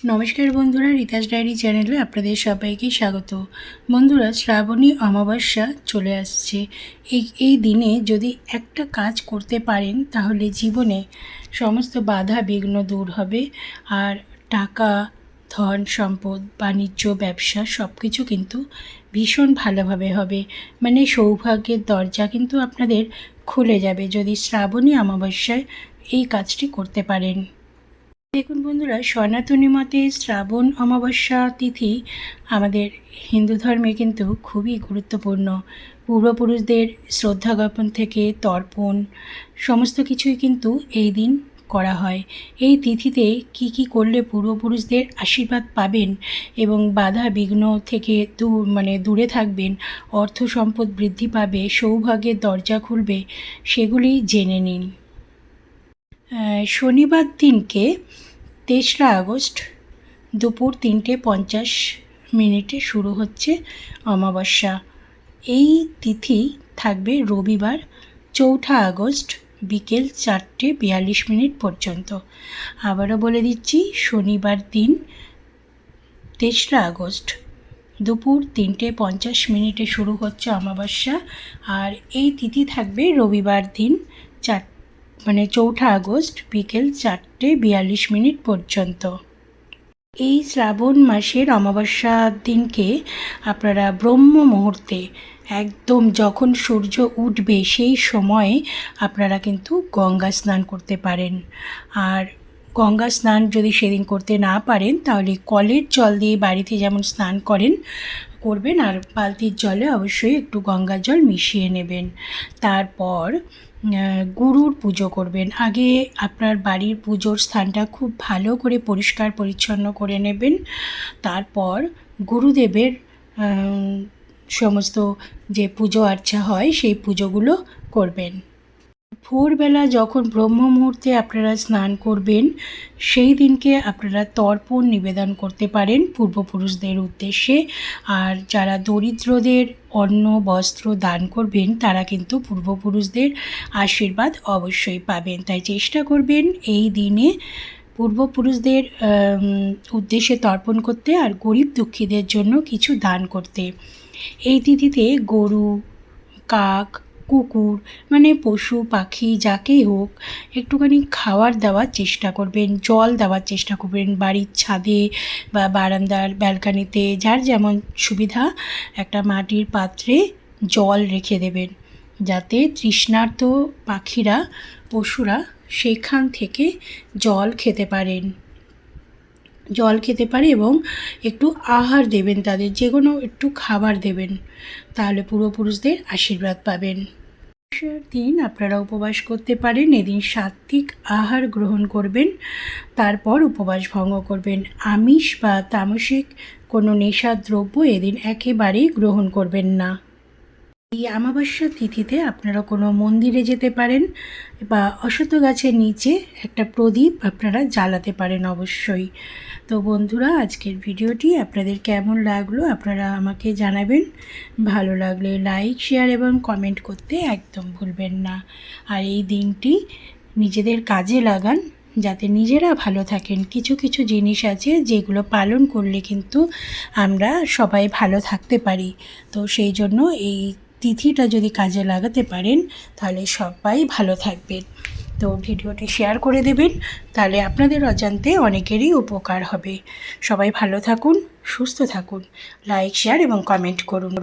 নমস্কার বন্ধুরা, রিতাস ডায়েরি চ্যানেলে আপনাদের সবাইকে স্বাগত। বন্ধুরা, শ্রাবণী অমাবস্যা চলে আসছে। এই এই দিনে যদি একটা কাজ করতে পারেন, তাহলে জীবনে সমস্ত বাধা বিঘ্ন দূর হবে। আর টাকা, ধন, সম্পদ, বাণিজ্য, ব্যবসা সব কিছু কিন্তু ভীষণ ভালোভাবে হবে। মানে সৌভাগ্যের দরজা কিন্তু আপনাদের খুলে যাবে যদি শ্রাবণী অমাবস্যায় এই কাজটি করতে পারেন। দেখুন বন্ধুরা, সনাতনী মতে শ্রাবণ অমাবস্যা তিথি আমাদের হিন্দু ধর্মে কিন্তু খুবই গুরুত্বপূর্ণ। পূর্বপুরুষদের শ্রদ্ধা জ্ঞাপন থেকে তর্পণ, সমস্ত কিছুই কিন্তু এই দিন করা হয়। এই তিথিতে কি কি করলে পূর্বপুরুষদের আশীর্বাদ পাবেন এবং বাধা বিঘ্ন থেকে দূর মানে দূরে থাকবেন, অর্থ সম্পদ বৃদ্ধি পাবে, সৌভাগ্যের দরজা খুলবে, সেগুলি জেনে নিন। শনিবার দিনকে তেসরা আগস্ট দুপুর তিনটে পঞ্চাশ মিনিটে শুরু হচ্ছে অমাবস্যা। এই তিথি থাকবে রবিবার, চৌঠা আগস্ট বিকেল চারটে বিয়াল্লিশ মিনিট পর্যন্ত। আবারও বলে দিচ্ছি, শনিবার দিন তেসরা আগস্ট দুপুর তিনটে পঞ্চাশ মিনিটে শুরু হচ্ছে অমাবস্যা। আর এই তিথি থাকবে রবিবার দিন চার মানে চৌঠা আগস্ট বিকেল চারটে বিয়াল্লিশ মিনিট পর্যন্ত। এই শ্রাবণ মাসের অমাবস্যার দিনকে আপনারা ব্রহ্ম মুহূর্তে একদম যখন সূর্য উঠবে সেই সময়ে আপনারা কিন্তু গঙ্গা স্নান করতে পারেন। আর গঙ্গা স্নান যদি সেদিন করতে না পারেন, তাহলে কলের জল দিয়ে বাড়িতে যেমন স্নান করেন, করবেন। আর বালতির জলে অবশ্যই একটু গঙ্গা জল মিশিয়ে নেবেন। তারপর গুরুর পুজো করবেন। আগে আপনার বাড়ির পুজোর স্থানটা খুব ভালো করে পরিষ্কার পরিচ্ছন্ন করে নেবেন। তারপর গুরুদেবের সমস্ত যে পুজো আর্চা হয়, সেই পুজোগুলো করবেন। ভোরবেলা যখন ব্রহ্ম মুহূর্তে আপনারা স্নান করবেন, সেই দিনকে আপনারা তর্পণ নিবেদন করতে পারেন পূর্বপুরুষদের উদ্দেশ্যে। আর যারা দরিদ্রদের অন্ন, বস্ত্র দান করবেন, তারা কিন্তু পূর্বপুরুষদের আশীর্বাদ অবশ্যই পাবেন। তাই চেষ্টা করবেন এই দিনে পূর্বপুরুষদের উদ্দেশ্যে তর্পণ করতে আর গরিব দুঃখীদের জন্য কিছু দান করতে। এই তিথিতে গরু, কাক কুকুর মানে পশু, পাখি, যাকেই হোক, একটুখানি খাওয়ার দেওয়ার চেষ্টা করবেন, জল দেওয়ার চেষ্টা করবেন বাড়ির ছাদে বা বারান্দার ব্যালকানিতে। যার যেমন সুবিধা, একটা মাটির পাত্রে জল রেখে দেবেন, যাতে তৃষ্ণার্ত পাখিরা, পশুরা সেখান থেকে জল খেতে পারেন। জল খেতে পারে এবং একটু আহার দেবেন তাদের, যে কোনো একটু খাবার দেবেন, তাহলে পূর্বপুরুষদের আশীর্বাদ পাবেন। দিন আপনারা উপবাস করতে পারেন, এদিন সাত্ত্বিক আহার গ্রহণ করবেন, তারপর উপবাস ভঙ্গ করবেন। আমিষ বা তামসিক কোনো নেশার দ্রব্য এদিন একেবারেই গ্রহণ করবেন না। এই অমাবস্যা তিথিতে আপনারা কোনো মন্দিরে যেতে পারেন বা অশ্বত্থ গাছের নিচে একটা প্রদীপ আপনারা জ্বালাতে পারেন অবশ্যই। তো বন্ধুরা, আজকের ভিডিওটি আপনাদের কেমন লাগল আপনারা আমাকে জানাবেন। ভালো লাগলে লাইক, শেয়ার এবং কমেন্ট করতে একদম ভুলবেন না। আর এই দিনটি নিজেদের কাজে লাগান যাতে নিজেরা ভালো থাকেন। কিছু কিছু জিনিস আছে যেগুলো পালন করলে কিন্তু আমরা সবাই ভালো থাকতে পারি। তো সেই জন্য এই তিথিটা যদি কাজে লাগাতে পারেন, তাহলে সবাই ভালো থাকবেন। তো ভিডিওটি শেয়ার করে দেবেন, তাহলে আপনাদের অজান্তে অনেকেরই উপকার হবে। সবাই ভালো থাকুন, সুস্থ থাকুন। লাইক, শেয়ার এবং কমেন্ট করুন।